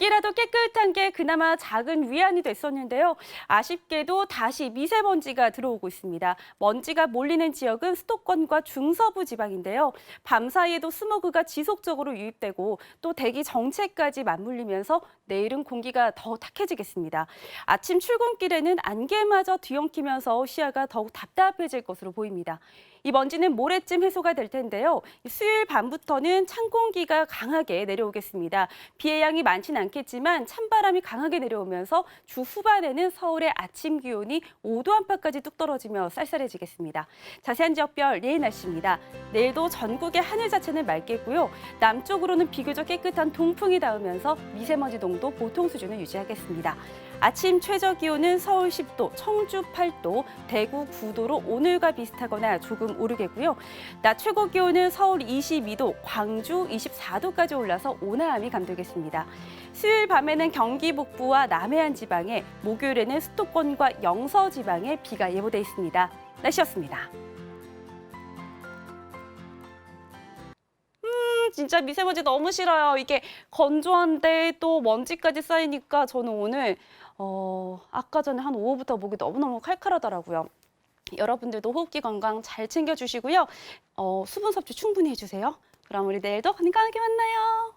공기라도 깨끗한 게 그나마 작은 위안이 됐었는데요. 아쉽게도 다시 미세먼지가 들어오고 있습니다. 먼지가 몰리는 지역은 수도권과 중서부 지방인데요. 밤 사이에도 스모그가 지속적으로 유입되고 또 대기 정체까지 맞물리면서 내일은 공기가 더 탁해지겠습니다. 아침 출근길에는 안개마저 뒤엉키면서 시야가 더욱 답답해질 것으로 보입니다. 이 먼지는 모레쯤 해소가 될 텐데요. 수요일 밤부터는 찬 공기가 강하게 내려오겠습니다. 비의 양이 많지는 않겠지만 찬바람이 강하게 내려오면서 주 후반에는 서울의 아침 기온이 5도 안팎까지 뚝 떨어지며 쌀쌀해지겠습니다. 자세한 지역별 내일 날씨입니다. 내일도 전국의 하늘 자체는 맑겠고요. 남쪽으로는 비교적 깨끗한 동풍이 닿으면서 미세먼지 농도 보통 수준을 유지하겠습니다. 아침 최저 기온은 서울 10도, 청주 8도, 대구 9도로 오늘과 비슷하거나 조금 오르겠고요. 낮 최고 기온은 서울 22도, 광주 24도까지 올라서 온화함이 감돌겠습니다. 수요일 밤에는 경기 북부와 남해안 지방에, 목요일에는 수도권과 영서 지방에 비가 예보돼 있습니다. 날씨였습니다. 진짜 미세먼지 너무 싫어요. 이게 건조한데 또 먼지까지 쌓이니까 저는 오늘 어, 아까 전에 한 오후부터 목이 너무너무 칼칼하더라고요. 여러분들도 호흡기 건강 잘 챙겨주시고요. 어, 수분 섭취 충분히 해주세요. 그럼 우리 내일도 건강하게 만나요.